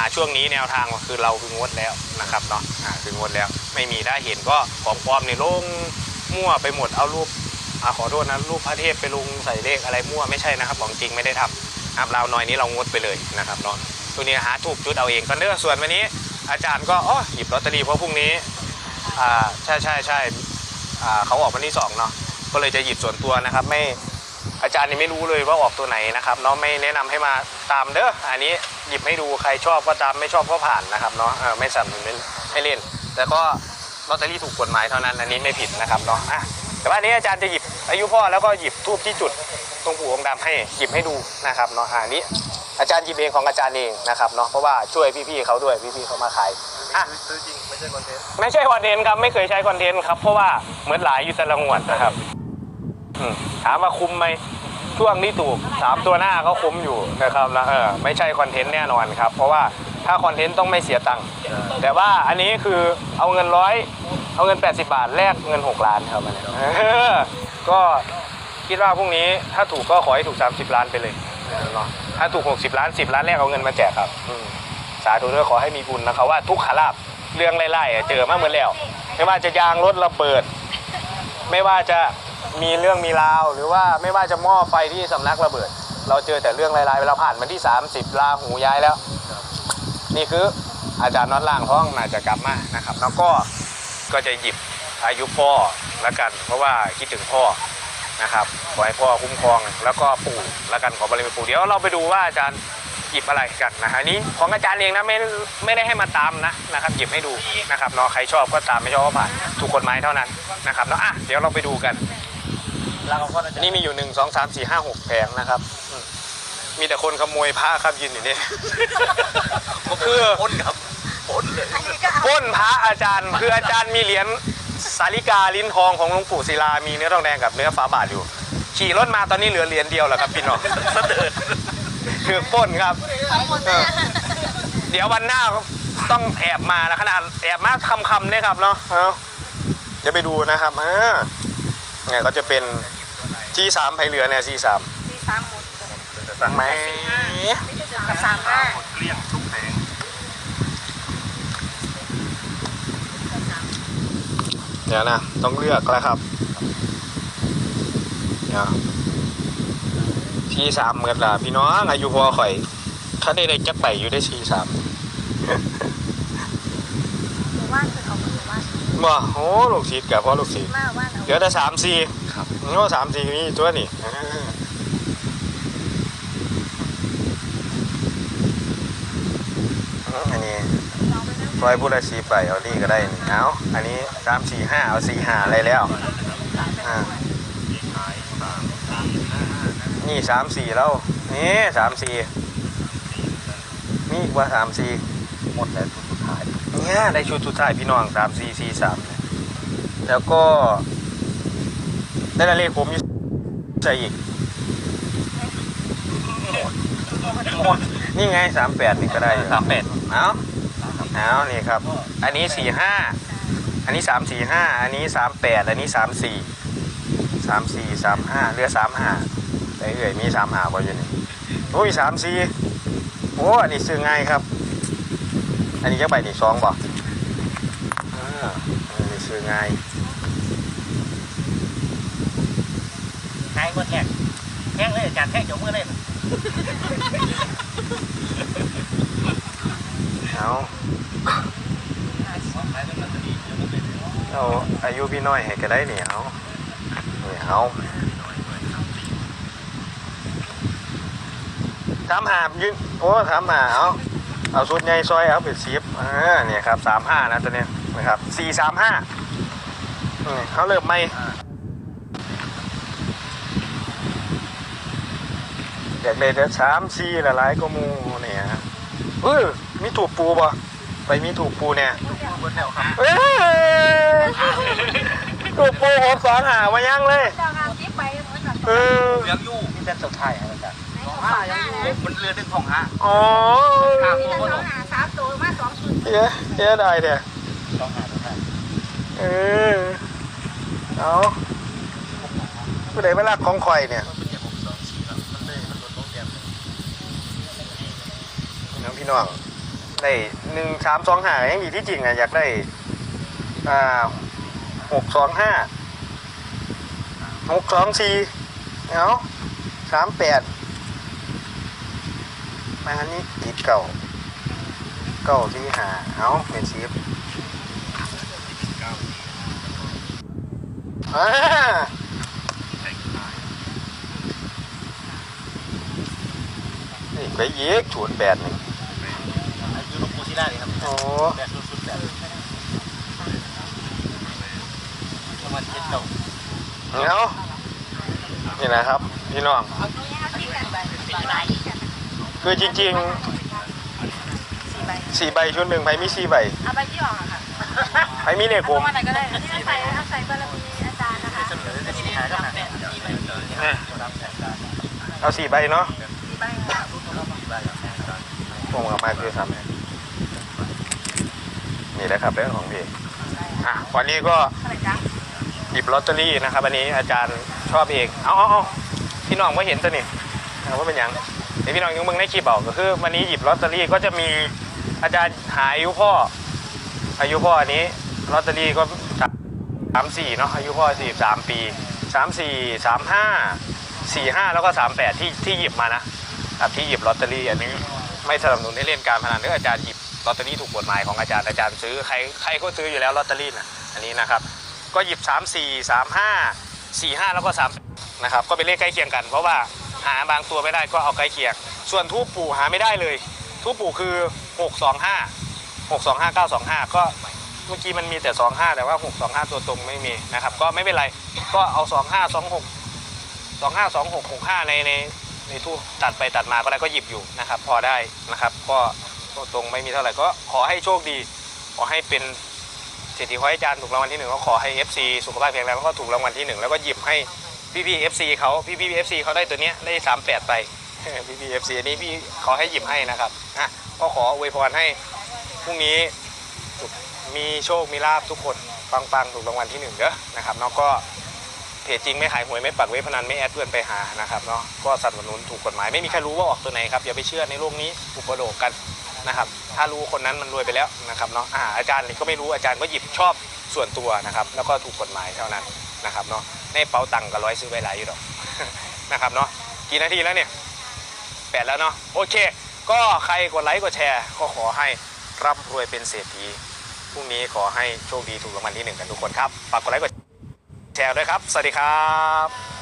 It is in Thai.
าช่วงนี้แนวทางคือเราคืองดแล้วนะครับเนาะคืองดแล้ว ไม่มีได้เห็นก็ของปลอมในลงมั่วไปหมดเอารูปอ่าขอโทษนะรูปพระเทพไปลงใส่เลขอะไรมั่วไม่ใช่นะครับของจริงไม่ได้ทำครับเราหน่อยนี้เรางดไปเลยนะครับเนาะตัวนี้หาถูกจุดเอาเองก็เนื้อส่วนวันนี้ อาจารย์ก็อ๋อหยิบลอตเตอรี่เพราะพรุ่งนี้อ่าใช่ใช่ใช่อ่าเขาออกวันที่สองเนาะก็เลยจะหยิบส่วนตัวนะครับไม่อาจารย์นี่ไม่รู้เลยว่าออกตัวไหนนะครับเนาะไม่แนะนำให้มาตามเด้ออันนี้ หยิบให้ดูใครชอบก็ตามไม่ชอบก็ผ่านนะครับเนาะไม่สนับสนุนให้เล่น แต่ก็ลอตเตอรี่ถูกกฎหมายเท่านั้นอันนี้ไม่ผิดนะครับเนาะอะแต่ว่าอันนี้อาจารย์จะหยิบอายุพ่อแล้วก็หยิบทูบที่จุดตรงปู่องค์ดำให้หยิบให้ดูนะครับเนาะอันนี้ อาจารย์หยิบเองของอาจารย์เองนะครับเนาะเพราะว่าช่วยพี่ๆเขาด้วยพี่ๆเขามาขายอะซื้อจริงไม่ใช่คอนเทนต์ไม่ใช่คอนเทนต์ครับไม่เคยใช้คอนเทนต์ครับเพราะว่าเหมือนหลายอยู่แต่ละงวดนะครับถามว่าคุ้มไหม ช่วงที่ถูกสามตัวหน้าก็คุ้มอยู่นะครับนะเออไม่ใช่คอนเทนต์แน่นอนครับ เพราะว่าถ้าคอนเทนต์ต้องไม่เสียตังค์แต่ว่าอันนี้คือเอาเงินร้อยเอาเงิน 80 บาทแลกเงิน 6 ล้านครับอันนี้เออก็คิดว่าพรุ่งนี้ถ้าถูกก็ขอให้ถูก 30 ล้านไปเลยเนาะถ้าถูก 60 ล้าน 10 ล้านแรกเอาเงินมาแจกครับอืมสาธุด้วยขอให้มีบุญนะครับว่าทุกขาลาบเรื่องไล่ๆเจอมาเหมือนแล้ว ไม่ว่าจะยางรถระเบิด ไม่ว่าจะ มีเรื่องมีราว หรือว่าไม่ว่าจะหม้อไฟที่สำนักระเบิด เราเจอแต่เรื่องไล่ๆเราผ่านมาที่ 30ลาหูย้ายแล้ว นี่คืออาจารย์น็อตล่างท้องน่าจะกลับมานะครับ แล้วก็ก็จะหยิบอายุพ่อและกัน เพราะว่าคิดถึงพ่อนะครับขอให้พ่อคุ้มครองแล้วก็ปู่และกันขอบารมีปู่เดี๋ยวเราไปดูว่าอาจารย์หยิบอะไรกันนะฮะนนี้ของอาจารย์เองนะไม่ไม่ได้ให้มาตามนะนะครับหยิบให้ดูนะครับเนาะใครชอบก็ตามไม่ชอบก็ผ่านถูกกฎหมายเท่านั้นนะครับเนาะอะเดี๋ยวเราไปดูกัน แล้วก็อาจารย์นี่มีอยู่หนึ่งสองสามสี่ห้าหกแผงนะครับอืมมีแต่คนขโมยพระครับยืนอยู่นี่ คือพ้นครับพ้นเลยปล้นพระอาจารย์ คืออาจารย์มีเหรียญสาลิกาลิ้นทองของหลวงปู่ศิลามีเนื้อทองแดงกับเนื้อฝาบาทอยู่ ขี่รถมาตอนนี้เหลือเหรียญเดียวแล้วครับพี่น้องเสด็จคือปล้นครับเออเดี๋ยววันหน้าต้องแอบมานะขนาดแอบมาคำคำๆเนี่ยครับเนาะเอาจะไปดูนะครับอ่าเนี่ยก็จะเป็น ที่สามไผ่เหลือเนี่ยที่สามมีสามหมดไหมกับสามห้าเกลี้ยงทุกแผงเดี๋ยวนะต้องเลือกแล้วครับเดี๋ยวที่สามเหมือนละพี่น้องอายุพอข่อยถ้าได้ได้จักไปอยู่ได้ที่สามหมู่บ้านคือเอาหมู่บ้านบ่โอ้ลูกศิษย์กับพ่อลูกศิษย์มาว่านเอาเหลือแต่สามสี่ ครับโอ้สามสี่นี่ตัวนี่อันนี้เอาไปล่อยผู้ละสีไปเอานี่ก็ได้นี่เอาอันนี้สามสี่ห้าเอาสี่ห้าอะไรแล้วอ่านี่สามสี่แล้ว นี่สามสี่นี่กว่าสามสี่หมดแล้วสุดท้ายเนี่ยได้ชุดสุดท้ายพี่น้องสามสี่สี่สามแล้วก็ ได้ละเลขผมอยู่ใส่อีกหมดนี่ไงสามแปดนี่ก็ได้อยู่สามแปดเอาเอานี่ครับ อันนี้สี่ห้าอันนี้สามสี่ห้าอันนี้สามแปดอันนี้สามสี่สามสี่สามห้าเรือสามห้าไอ้เอ่ยมีสามห้าบ่อยู่นี่โอ้ยสามสี่โอ้อันนี้ซื้อง่ายครับ อันนี้จะใบนี่สองบ่อ่าอันนี้ซื้อง่าย แห้งก็แห้งแห้ งเลยอาจารย์แห้งจมือเลยเอาเอาอายุพี่น้อยให้ก็ได้เนี่ยเอาเนี่ยเอาถามหายืนโอ้ถามหาเอาเอาสุดใหญ่ซอยเอาเป็นสิบอ่าเนี่ยครับสามห้านะตัวเนี้ยนะครับสี่สามห้าเขาเริ่มไม่ อยากได้แต่สามสี่ละหลายก็มูเนี่ยเออมีถูกปูบ่ไปมีถูกปูเนี่ยหมดแล้วครับเอ้ยถูกปูหกสองหามายังเลยเจ้างานที่ไปเหมือนกับเออเลี้ยงยู่ที่เป็นสุดท้ายครับอาจารย์สองห้ายังอยู่มันเรือหนึ่งของห้าอ๋อมีแต่สองห้าสามตัวมาสองชุดเอ๊ะเอ๊ะได้เถอะสองห้าสุดท้ายเออเอาผู้ใดไม่รักของข่อยเนี่ย มันเป็นอย่างหกสองสี่แล้วมั นเลยมันลดลงแต้มหนึ่งน้องพี่น้องได้หนึ่งสามสองห้ายังอีที่จริงอะอยากได้อ่าหกสองห้าหกสองสี่เอาสามแปดมาอันนี้ติดเก่าเก่าที่หาเอาเป็นสีอ่านี่ไปเยกฉวนแปดหนึ่ง ยุโรปูซิล่าเลยครับโอ้แปดศูนย์ศูนย์แปดประมาณเจ็ดเก้าเอานี่นะครับพี่น้องเอาตรงนี้เอาที่กันไปสี่ใบคือจริงสี่ใบๆสี่ใบชุดหนึ่งไปมีสี่ใบเอาใบที่ออกอะค่ะไปมีเลขเอาผตรมงไหนก็ได้ที่ใส่เอาใส่บารมีอาจารย์นะคะเสนอจะสี่หาก็หาแปดสี่ใบเอาสี่ใบเนาะสี่ใบค่ะผมกับมาคือสาม นี่แหละครับเรื่องของพี่อะวันนี้ก็เท่าไหร่จ๊ะหยิบลอตเตอรี่นะครับอันนี้อาจารย์ชอบเองเอาเอาเอาพี่น้องไม่เห็นซะนี่เอาว่าเป็นหยังเดี๋ยวพี่น้องยังมึงได้คลิปเอาก็คือวันนี้หยิบลอตเตอรี่ก็จะมีอาจารย์หาอายุพ่อ อายุพ่ออันนี้ลอตเตอรี่ก็สามสี่เนาะอายุพ่อสี่สามปีสามสี่สามห้าสี่ห้าแล้วก็สามแปดที่ที่หยิบมานะครับที่หยิบลอตเตอรี่อันนี้ไม่สนับสนุนให้เล่นการพนันหรืออาจารย์หยิบ ลอตเตอรี่ถูกกฎหมายของอาจารย์อาจารย์ซื้อใครใครก็ซื้ออยู่แล้วลอตเตอรี่นะอันนี้นะครับ ก็หยิบ 3 4 3 5 4 5 แล้วก็3นะครับก็เป็นเลขใกล้เคียงกัน เพราะว่าหาบางตัวไม่ได้ก็เอาใกล้เคียง ส่วนทูปปู่หาไม่ได้เลย ทูปปู่คือ 625 625 925 ก็เมื่อกี้มันมีแต่ 25 แต่ว่า 625 ตัวตรงไม่มีนะครับก็ไม่เป็นไรก็เอา 25 26 25 26 65 ในในในทูปตัดไปตัดมาก็ได้ก็หยิบอยู่นะครับ พอได้นะครับก็ ตัวตรงไม่มีเท่าไหร่ก็ขอให้โชคดี ขอให้เป็นเศรษฐีขอให้อาจารย์ถูกรางวัลที่หนึ่งก็ขอให้ FC สุขภาพแข็งแรงแล้วก็ถูกรางวัลที่หนึ่งแล้วก็หยิบให้พี่พี่ FC เขาพี่พี่ FC เขาได้ตัวเนี้ยได้สามแปดไปพี่พี่ FC อันนี้พี่ขอให้หยิบให้นะครับอะก็ขออวยพรให้พรุ่งนี้มีโชคมีลาบทุกคนปังปังๆถูกรางวัลที่หนึ่งเด้อนะครับเนาะก็เพจจริงไม่ขายหวยไม่ปักเว็บพนันไม่แอดเพื่อนไปหานะครับเนาะก็สนับสนุนถูกกฎหมายไม่มีใครรู้ว่าออกตัวไหนครับอย่าไปเชื่อในโลกนี้อุปโลกกัน นะครับ ถ้ารู้คนนั้นมันรวยไปแล้วนะครับเนาะอ่าอาจารย์ก็ไม่รู้อาจารย์ก็หยิบชอบส่วนตัวนะครับ แล้วก็ถูกกฎหมายเท่านั้นนะครับเนาะในเป๋าตังค์ก็ร้อยซื้อไว้หลายอยู่ดอกนะครับเนาะกี่นาทีแล้วเนี่ยแปดแล้วเนาะโอเค ก็ใครกดไลค์กดแชร์ก็ขอให้ร่ำรวยเป็นเศรษฐีพรุ่งนี้ขอให้โชคดีถูกรางวัลที่หนึ่งกันทุกคนครับฝากกดไลค์กดแชร์ด้วยครับ สวัสดีครับ